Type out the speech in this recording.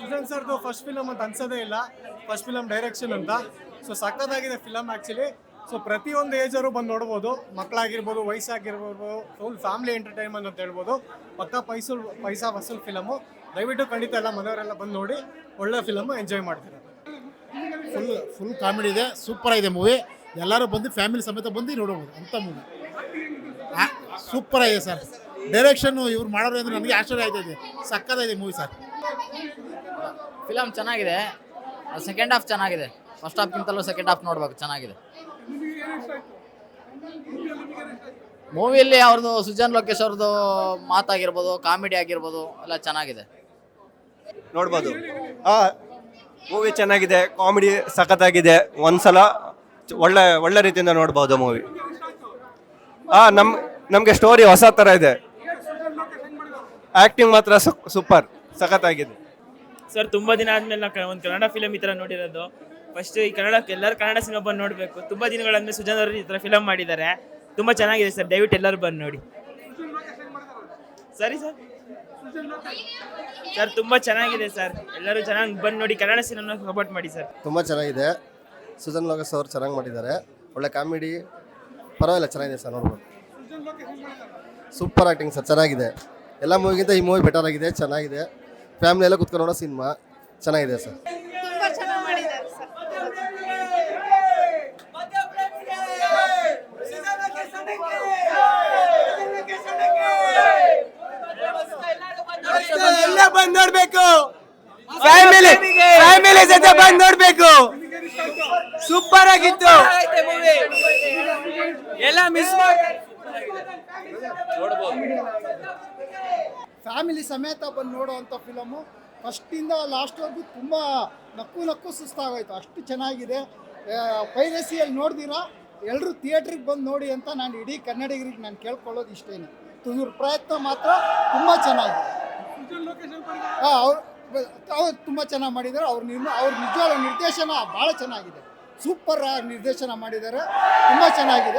ಸುಜನ್ ಸರ್ದು first film ಅಂತ ಅನ್ಸೋದೇ ಇಲ್ಲ. ಫಸ್ಟ್ ಫಿಲಮ್ ಡೈರೆಕ್ಷನ್ ಅಂತ. ಸೊ ಸಕ್ಕತ್ತಾಗಿದೆ ಫಿಲಮ್ ಆ್ಯಕ್ಚುಲಿ ಸೊ ಪ್ರತಿಯೊಂದು ಏಜರು ಬಂದು ನೋಡ್ಬೋದು. ಮಕ್ಕಳಾಗಿರ್ಬೋದು ವಯಸ್ಸಾಗಿರ್ಬೋದು ಫುಲ್ ಫ್ಯಾಮಿಲಿ ಎಂಟರ್ಟೈನ್ಮೆಂಟ್ ಅಂತ ಹೇಳ್ಬೋದು. ಪಕ್ಕ ಪೈಸೂರು ಪೈಸಾ ವಸೂಲ್ ಫಿಲಮು ದಯವಿಟ್ಟು ಖಂಡಿತ ಎಲ್ಲ ಮನೆಯವರೆಲ್ಲ ಬಂದು ನೋಡಿ. ಒಳ್ಳೆ ಫಿಲಮು ಎಂಜಾಯ್ ಮಾಡ್ತಾರೆ. ಫುಲ್ ಫುಲ್ ಕಾಮಿಡಿ ಇದೆ. ಸೂಪರ್ ಆಗಿದೆ ಮೂವಿ ಎಲ್ಲರೂ ಬಂದು ಫ್ಯಾಮಿಲಿ ಸಮೇತ ಬಂದು ನೋಡಬಹುದು ಅಂಥ ಮೂವಿ ಸೂಪರ್ ಆಗಿದೆ ಸರ್ ಡೈರೆಕ್ಷನ್ನು ಇವ್ರು ಮಾಡೋರು ಅಂದರೆ ನನಗೆ ಆಶ್ಚರ್ಯ ಇದೆ. ಸಕ್ಕತ್ತಾಗಿದೆ ಮೂವಿ ಸರ್ ಫಿಲಮ್ ಚೆನ್ನಾಗಿದೆ. ಸೆಕೆಂಡ್ ಹಾಫ್ ಚೆನ್ನಾಗಿದೆ. ಫಸ್ಟ್ ಹಾಫ್ಗಿಂತಲೂ ಸೆಕೆಂಡ್ ಹಾಫ್ ನೋಡ್ಬೇಕು, ಚೆನ್ನಾಗಿದೆ. ಮೂವಿಯಲ್ಲಿ ಅವ್ರದ್ದು ಸುಜನ್ ಲೋಕೇಶ್ ಅವ್ರದ್ದು ಮಾತಾಗಿರ್ಬೋದು ಕಾಮಿಡಿ ಆಗಿರ್ಬೋದು, ಎಲ್ಲ ಚೆನ್ನಾಗಿದೆ. ನೋಡ್ಬೋದು. ಮೂವಿ ಚೆನ್ನಾಗಿದೆ ಕಾಮಿಡಿ ಸಖತ್ತಾಗಿದೆ. ಒಂದ್ಸಲ ಒಳ್ಳೆ ಒಳ್ಳೆ ರೀತಿಯಿಂದ ನೋಡ್ಬೋದು ಮೂವಿ ಆ, ನಮ್, ನಮಗೆ ಸ್ಟೋರಿ ಹೊಸ ಥರ ಇದೆ. ಆ್ಯಕ್ಟಿಂಗ್ ಮಾತ್ರ ಸೂಪರ್ ಸಖತ್ತಾಗಿದೆ. ಸರ್, ತುಂಬ ದಿನ ಆದ್ಮೇಲೆ ನಾವು ಒಂದು ಕನ್ನಡ ಫಿಲಮ್ ಈ ಥರ ನೋಡಿರೋದು. ಫಸ್ಟ್ ಈ ಕನ್ನಡ, ಎಲ್ಲರೂ ಕನ್ನಡ ಸಿನಿಮಾ ಬಂದು ನೋಡಬೇಕು. ತುಂಬ ದಿನಗಳಾದ್ಮೇಲೆ ಸುಜನ್ ಅವರು ಈ ಥರ ಫಿಲಮ್ ಮಾಡಿದ್ದಾರೆ. ತುಂಬ ಚೆನ್ನಾಗಿದೆ ಸರ್, ದಯವಿಟ್ಟು ಎಲ್ಲರೂ ಬಂದು ನೋಡಿ. ಸರಿ ಸರ್. ಸರ್, ತುಂಬ ಚೆನ್ನಾಗಿದೆ ಸರ್. ಎಲ್ಲರೂ ಚೆನ್ನಾಗಿ ಬಂದು ನೋಡಿ, ಕನ್ನಡ ಸಿನಿಮಾ ಸಪೋರ್ಟ್ ಮಾಡಿ ಸರ್. ತುಂಬ ಚೆನ್ನಾಗಿದೆ. ಸುಜನ್ ಲೋಕಸ್ ಅವರು ಚೆನ್ನಾಗಿ ಮಾಡಿದ್ದಾರೆ. ಒಳ್ಳೆ ಕಾಮಿಡಿ. ಪರವಾಗಿಲ್ಲ, ಚೆನ್ನಾಗಿದೆ ಸರ್, ನೋಡ್ಬೋದು. ಸೂಪರ್ ಆ್ಯಕ್ಟಿಂಗ್ ಸರ್, ಚೆನ್ನಾಗಿದೆ. ಎಲ್ಲ ಮೂವಿಗಿಂತ ಈ ಮೂವಿ ಬೆಟರ್ ಆಗಿದೆ, ಚೆನ್ನಾಗಿದೆ. ಫ್ಯಾಮಿಲಿ ಎಲ್ಲ ಕುತ್ಕೊಂಡು ನೋಡೋ ಸಿನಿಮಾ ಚೆನ್ನಾಗಿದೆ ಸರ್. ತುಂಬಾ ಚೆನ್ನಾಗಿ ಮಾಡಿದ್ದಾರೆ ಸರ್. ಎಲ್ಲ ಬಂದು ನೋಡ್ಬೇಕು. ಫ್ಯಾಮಿಲಿ ಫ್ಯಾಮಿಲಿ ಜೊತೆ ಬಂದು ನೋಡ್ಬೇಕು. ಸೂಪರ್ ಆಗಿತ್ತು. ಎಲ್ಲ ಮಿಸ್ ಫ್ಯಾಮಿಲಿ ಸಮೇತ ಬಂದು ನೋಡುವಂಥ ಫಿಲಮು ಫಸ್ಟಿಂದ ಲಾಸ್ಟ್ವರೆಗೂ ತುಂಬ ನಕ್ಕು ನಕ್ಕು ಸುಸ್ತಾಗೋಯ್ತು. ಅಷ್ಟು ಚೆನ್ನಾಗಿದೆ. ಪೈರಸಿಯಲ್ಲಿ ನೋಡ್ದಿರಾ? ಎಲ್ಲರೂ ಥಿಯೇಟ್ರಿಗೆ ಬಂದು ನೋಡಿ ಅಂತ ನಾನು ಇಡೀ ಕನ್ನಡಿಗರಿಗೆ ನಾನು ಕೇಳ್ಕೊಳ್ಳೋದು ಇಷ್ಟೇನೆ. ಇವ್ರ ಪ್ರಯತ್ನ ಮಾತ್ರ ತುಂಬ ಚೆನ್ನಾಗಿದೆ. ಹಾಂ ಅವ್ರು ಅವ್ರು ತುಂಬ ಚೆನ್ನಾಗಿ ಮಾಡಿದ್ದಾರೆ. ಅವ್ರು ನಿರ್ಮ ಅವ್ರ ನಿಜವಾದ ನಿರ್ದೇಶನ ಭಾಳ ಚೆನ್ನಾಗಿದೆ. ಸೂಪರ್ ನಿರ್ದೇಶನ ಮಾಡಿದ್ದಾರೆ. ತುಂಬ ಚೆನ್ನಾಗಿದೆ.